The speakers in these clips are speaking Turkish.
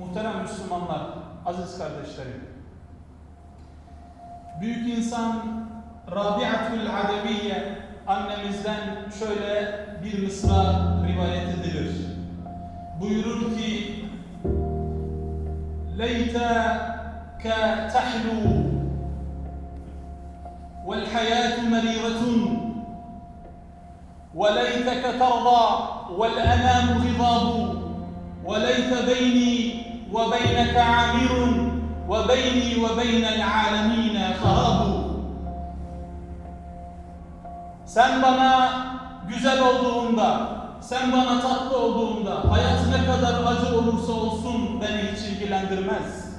Muhterem Müslümanlar, aziz kardeşlerim. Büyük insan Rabi'atul Adeviye annemizden şöyle bir mısra rivayet edilir. Buyurur ki Leyteke tahlu vel hayatu meriretun وليتك ترضى والأنام غضاب وليت بيني وبينك عامر وبيني وبين العالمين خراب Sen bana güzel olduğunda, sen bana tatlı olduğunda, hayat ne kadar acı olursa olsun beni hiç ilgilendirmez.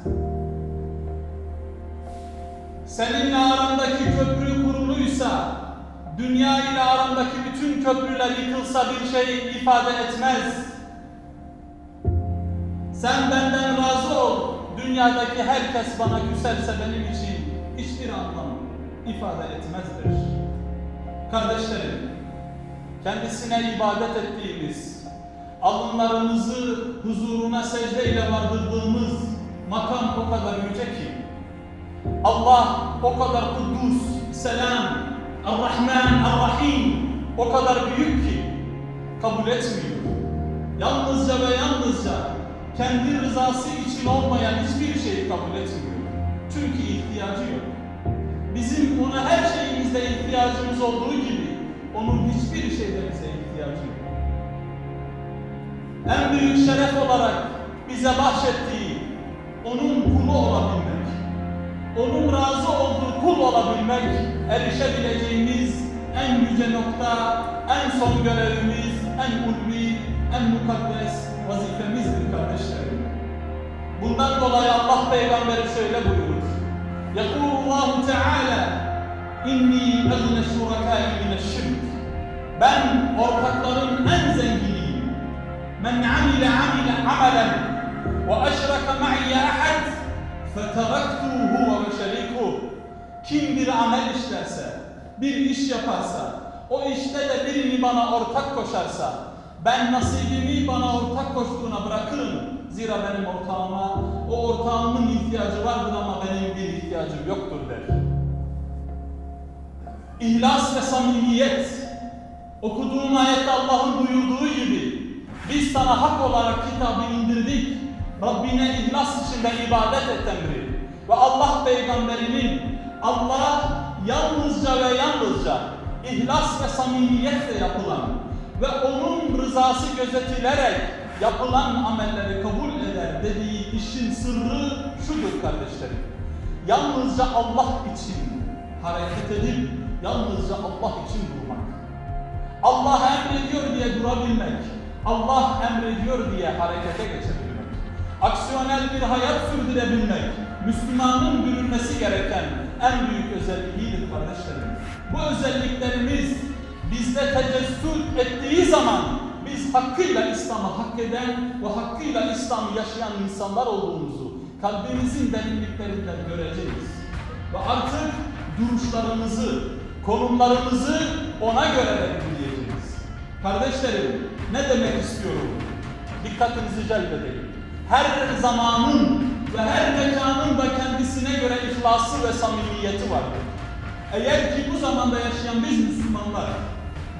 Seninle arandaki köprü kuruluysa, dünya ile arandaki bütün köprüler yıkılsa bir şey ifade etmez. Sen benden razı ol. Dünyadaki herkes bana küserse benim için hiçbir anlam ifade etmezdir. Kardeşlerim, kendisine ibadet ettiğimiz, alınlarımızı huzuruna secdeyle vardırdığımız makam o kadar yüce ki, Allah o kadar kudüs, selam, Ar-Rahman, Ar-Rahim o kadar büyük ki kabul etmiyor. Yalnızca ve yalnızca kendi rızası için olmayan hiçbir şeyi kabul etmiyor. Çünkü ihtiyacı yok. Bizim ona her şeyimizde ihtiyacımız olduğu gibi onun hiçbir şeyde bize ihtiyacı yok. En büyük şeref olarak bize bahşettiği onun kulu olabilmek, onun razı olduğu kul olabilmek, erişebileceğimiz en yüce nokta, en son görevimiz, en ulvi, en mukaddes vazifemizdir kardeşlerim. Bundan dolayı Allah peygamberi şöyle buyurur. Yekulullahu Teala inni egne şurakai mineşşirk. Ben ortakların en zenginiyim. Men amile amile amelen ve eşreke ma'ye ahad feteraktuhu ve şerikuh. Kim bir amel işlerse, bir iş yaparsa, o işte de birini bana ortak koşarsa, ben nasibimi bana ortak koştuğuna bırakırım. Zira benim ortağıma, o ortağımın ihtiyacı vardır ama benim bir ihtiyacım yoktur der. İhlas ve samimiyet, okuduğum ayette Allah'ın buyurduğu gibi, biz sana hak olarak kitabı indirdik, Rabbine ihlas içinde ibadet et emri. Ve Allah peygamberinin Allah yalnızca ve yalnızca ihlas ve samimiyetle yapılan ve onun rızası gözetilerek yapılan amelleri kabul eder dediği işin sırrı şudur kardeşlerim. Yalnızca Allah için hareket edip yalnızca Allah için durmak. Allah emrediyor diye durabilmek, Allah emrediyor diye harekete geçebilmek, aksiyonel bir hayat sürdürebilmek, Müslümanın bürünmesi gereken en büyük özelliğidir kardeşlerim. Bu özelliklerimiz bizde tecessüt ettiği zaman biz hakkıyla İslam'ı hak eden ve hakkıyla İslam'ı yaşayan insanlar olduğumuzu kalbimizin derinliklerinden göreceğiz. Ve artık duruşlarımızı, konumlarımızı ona göre belirleyeceğiz. Kardeşlerim ne demek istiyorum? Dikkatinizi celbedeyim. Her zamanın ve her mekanın da kendisine göre ihlası ve samimiyeti vardır. Eğer ki bu zamanda yaşayan biz Müslümanlar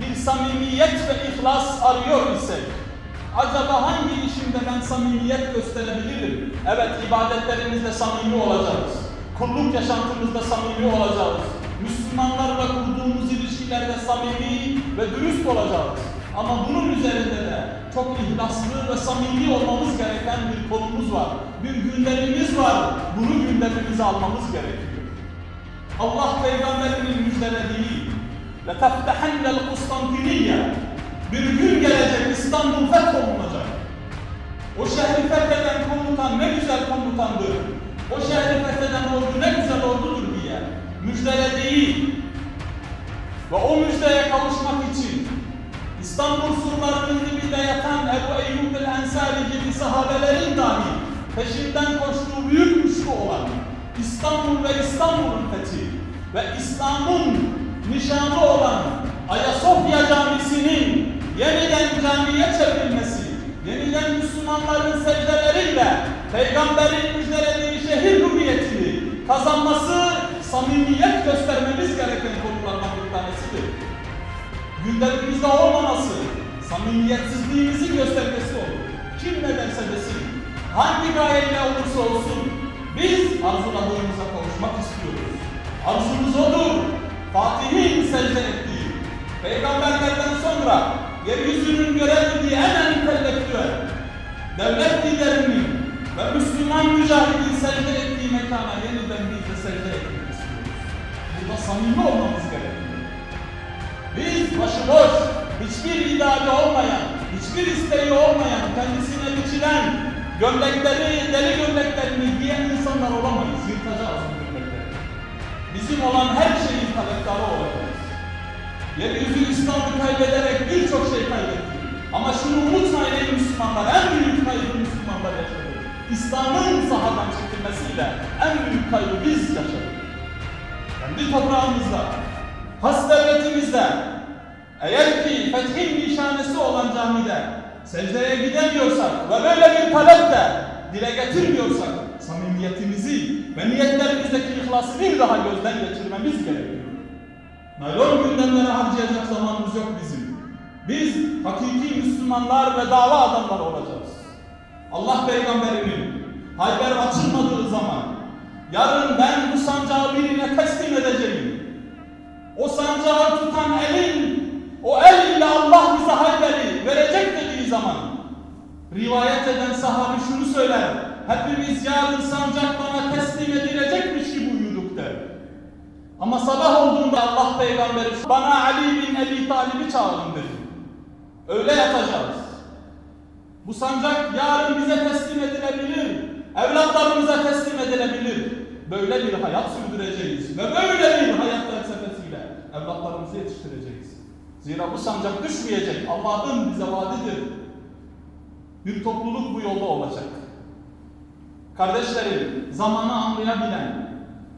bir samimiyet ve ihlas arıyor isek, acaba hangi işimde ben samimiyet gösterebilirim? Evet ibadetlerimizde samimi olacağız. Kulluk yaşantımızda samimi olacağız. Müslümanlarla kurduğumuz ilişkilerde samimi ve dürüst olacağız. Ama bunun üzerinde de çok ihlaslı ve samimi olmamız gereken bir konumuz var. Bir gündemimiz var. Bunu gündemimize almamız gerekiyor. Allah peygamberinin müjdelediği لَتَفْتَحَنَّ الْقُسْطَنْتِنِيَّ Bir gün gelecek İstanbul fetholunacak. O şehri fetheden komutan ne güzel komutandır. O şehri fetheden ordu ne güzel ordudur diye müjdelediği ve o müjdeye kavuşmak için İstanbul surlarının dibinde yatan Ebu Eyyub el-Ensari gibi sahabelerin dahi peşinden koştuğu büyük güçlü olan İstanbul ve İstanbul'un fethi ve İslam'ın nişanı olan Ayasofya Camisi'nin yeniden camiye çevrilmesi, yeniden Müslümanların secdeleriyle Peygamberin müjdelediği şehir hürriyetini kazanması samimiyet göstermemiz gereken konulardan bir tanesidir. Gündemimizde olmaması samimiyetsizliğimizin göstergesi olur. Kim ne derse desin, hangi gayeyle olursa olsun biz arzuladığımıza kavuşmak istiyoruz. Arzumuz odur. Fatih'in secde ettiği, peygamberlerden sonra yeryüzünün görebildiği en entelektüel, devlet liderinin ve Müslüman mücahidin secde ettiği mekana yeniden biz de secde etmek istiyoruz. Burada samimi olmamız gerekiyor. Biz başıboş, hiçbir ideali olmayan, hiçbir isteği olmayan, kendisine biçilen gömlekleri, deli gömleklerini giyen insanlar olamayız. Yırtacağız. Bizim olan her şeyin talepkarı olacağız. Yeryüzü İslam'ı kaybederek birçok şey kaybetti. Ama şunu unutmayın ey Müslümanlar, en büyük kaybı Müslümanlar yaşadı. İslam'ın sahadan çekilmesiyle en büyük kaybı biz yaşadık. Kendi toprağımızda, has devletimizde, eğer ki fethin nişanesi olan camide secdeye gidemiyorsak ve böyle bir talep de dile getirmiyorsak samimiyetimizi ve niyetlerimizdeki ihlası bir daha gözden geçirmemiz gerekiyor. Naylon gündemlere harcayacak zamanımız yok bizim. Biz hakiki Müslümanlar ve dava adamları olacağız. Allah peygamberinin Hayber açılmadığı zaman yarın ben bu sancağı birine teslim edeceğim. O sancağı tutan elin, o el ile Allah bize Hayber'i verecek dediği zaman rivayet eden sahabi şunu söyler. Hepimiz yarın sancak bana teslim edilecekmiş gibi uyuduk der. Ama sabah olduğunda Allah peygamberi bana Ali bin Ebi Talib'i çağırın dedi. Öyle yatacağız. Bu sancak yarın bize teslim edilebilir. Evlatlarımıza teslim edilebilir. Böyle bir hayat sürdüreceğiz. Ve böyle bir hayat felsefesiyle evlatlarımızı yetiştireceğiz. Zira bu sancak düşmeyecek. Allah'ın bize vaadidir. Bir topluluk bu yolda olacak. Kardeşlerim, zamanı anlayabilen,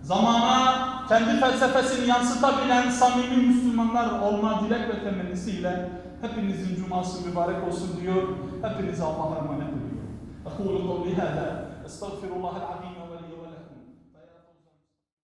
zamana kendi felsefesini yansıtabilen samimi Müslümanlar olma dilek ve temennisiyle hepinizin cuması mübarek olsun diyor. Hepinize Allah'a emanet ediyorum. أقول قولي هذا أستغفر الله العظيم